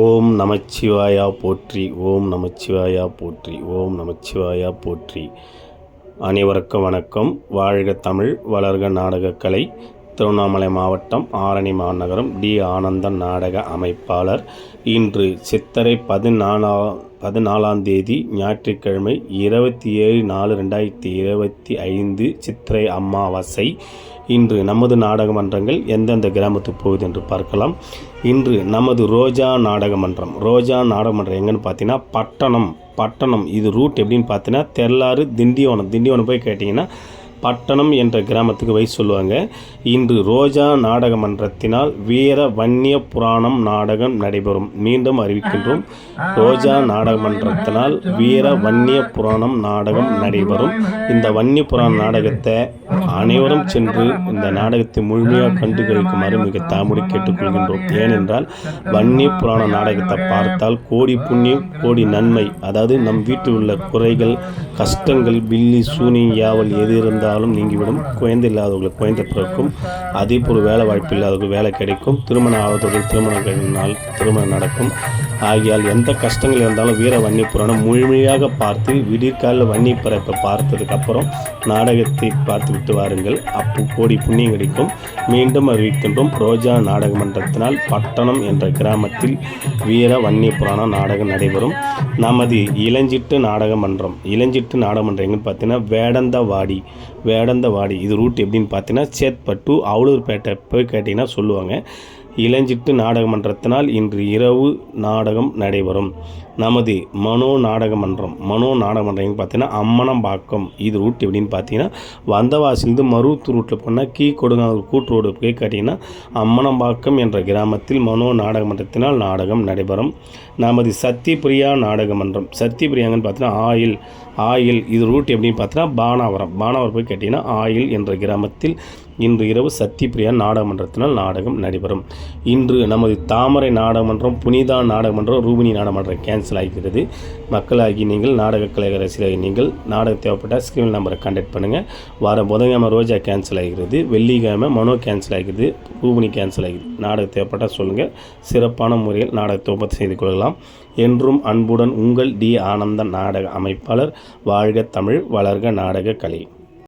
ஓம் நமச்சிவாயா போற்றி ஓம் நமச்சிவாயா போற்றி ஓம் நமச்சிவாயா போற்றி. அனைவருக்கும் வணக்கம். வாழ்க தமிழ் வளர்க நாடகக்கலை திருவண்ணாமலை மாவட்டம் ஆரணி மாநகரம் டி ஆனந்தன் நாடக அமைப்பாளர். இன்று சித்திரை பதினாலா பதினாலாம் தேதி ஞாயிற்றுக்கிழமை இருபத்தி ஏழு நாலு ரெண்டாயிரத்தி இருபத்தி ஐந்து சித்திரை அமாவாசை. இன்று நமது நாடக மன்றங்கள் எந்தெந்த கிராமத்துக்கு போகுது என்று பார்க்கலாம். இன்று நமது ரோஜா நாடக மன்றம் ரோஜா நாடக மன்றம் எங்கன்னு பார்த்தீங்கன்னா பட்டணம். பட்டணம் இது ரூட் எப்படின்னு பார்த்தீங்கன்னா தெல்லாறு திண்டிவனம். திண்டிவனம் போய் கேட்டிங்கன்னா பட்டணம் என்ற கிராமத்துக்கு வயசு சொல்லுவாங்க இன்று ரோஜா நாடக மன்றத்தினால் வீர வன்னிய புராணம் நாடகம் நடைபெறும் மீண்டும் அறிவிக்கின்றோம் ரோஜா நாடக மன்றத்தினால் வீர வன்னிய புராணம் நாடகம் நடைபெறும் இந்த வன்னிய புராண நாடகத்தை அனைவரும் சென்று இந்த நாடகத்தை முழுமையாக கண்டு கழிக்குமாறு மிக தாமுடி கேட்டுக்கொள்கின்றோம் ஏனென்றால் வன்னிய புராண நாடகத்தை பார்த்தால் கோடி புண்ணியம் கோடி நன்மை அதாவது நம் வீட்டில் உள்ள குறைகள் கஷ்டங்கள் பில்லி சூனி யாவல் எது இருந்தாலும் நீங்கிவிடும். குழந்தை இல்லாதவர்களுக்கு குழந்தை பிறக்கும். அதே போல் வேலை வாய்ப்பு இல்லாதவர்கள் வேலை கிடைக்கும். திருமணம் ஆகாதவர்கள் திருமணம் நாள் திருமணம் நடக்கும். ஆகியால் எந்த கஷ்டங்கள் இருந்தாலும் வீர வன்னி புராணம் முழுமையாக பார்த்து விடிற்கால வன்னி பிறப்பை பார்த்ததுக்கப்புறம் நாடகத்தை பார்த்து விட்டு வாருங்கள். அப்போ கோடி புண்ணியம் கிடைக்கும். மீண்டும் அறிவிக்கின்றோம். ரோஜா நாடக மன்றத்தினால் பட்டணம் என்ற கிராமத்தில் வீர வன்னி புராணம் நாடகம் நடைபெறும். நமது இளஞ்சிட்டு நாடக மன்றம். இளஞ்சிட்டு நாடக மன்றம் எங்கன்னு பார்த்தீங்கன்னா வேடந்தவாடி. வேடந்தவாடி. இது ரூட் எப்படின்னு பார்த்தீங்கன்னா சேத்பட்டு அவலூர்பேட்டை போய் கேட்டிங்கன்னா சொல்லுவாங்க. இளஞ்சிட்டு நாடக மன்றத்தினால் இன்று இரவு நாடகம் நடைபெறும். நமது மனோ நாடக மன்றம் மனோ நாடக மன்றம் பார்த்தீங்கன்னா அம்மனம்பாக்கம். இது ரூட் எப்படின்னு பார்த்தீங்கன்னா வந்தவாசிலிருந்து மருவத்தூர் ரூட்டில் போனால் கீ கொடுங்காலூர் கூட்டு ரோடு போய் கேட்டிங்கன்னா அம்மனம்பாக்கம் என்ற கிராமத்தில் மனோ நாடக மன்றத்தினால் நாடகம் நடைபெறும். நமது சத்தியபிரியா நாடக மன்றம் சத்தியபிரியாங்கன்னு பார்த்தீங்கன்னா ஆயில் ஆயில் இது ரூட் எப்படின்னு பார்த்தீங்கன்னா பானாவரம். பானாவரம் போய் கேட்டிங்கன்னா ஆயில் என்ற கிராமத்தில் இன்று இரவு சத்தியபிரியா நாடகமன்றத்தினால் நாடகம் நடைபெறும். இன்று நமது தாமரை நாடகமன்றம் புனிதா நாடகமன்றம் ரூபினி நாடகமன்றம் கேன்சல் ஆகிறது மக்களாகி நீங்கள் நாடக கலைஞர் ரசிகராகி நீங்கள் நாடகம் தேவைப்பட்ட ஸ்கிரீன் நம்பரை கான்டாக்ட் பண்ணுங்கள் வார புதன்கிழமை ரோஜா கேன்சல் ஆகிறது. வெள்ளிக்கிழமை மனோ கேன்சல் ஆகிறது. ரூபினி கேன்சல் ஆகிறது. நாடகம் தேவைப்பட்டால் சொல்லுங்கள் சிறப்பான முறையில் நாடகத்தை ஒப்பந்தம் செய்து கொள்ளலாம். என்றும் அன்புடன் உங்கள் டி. ஆனந்த நாடக அமைப்பாளர். வாழ்க தமிழ் வளர்க நாடக கலை.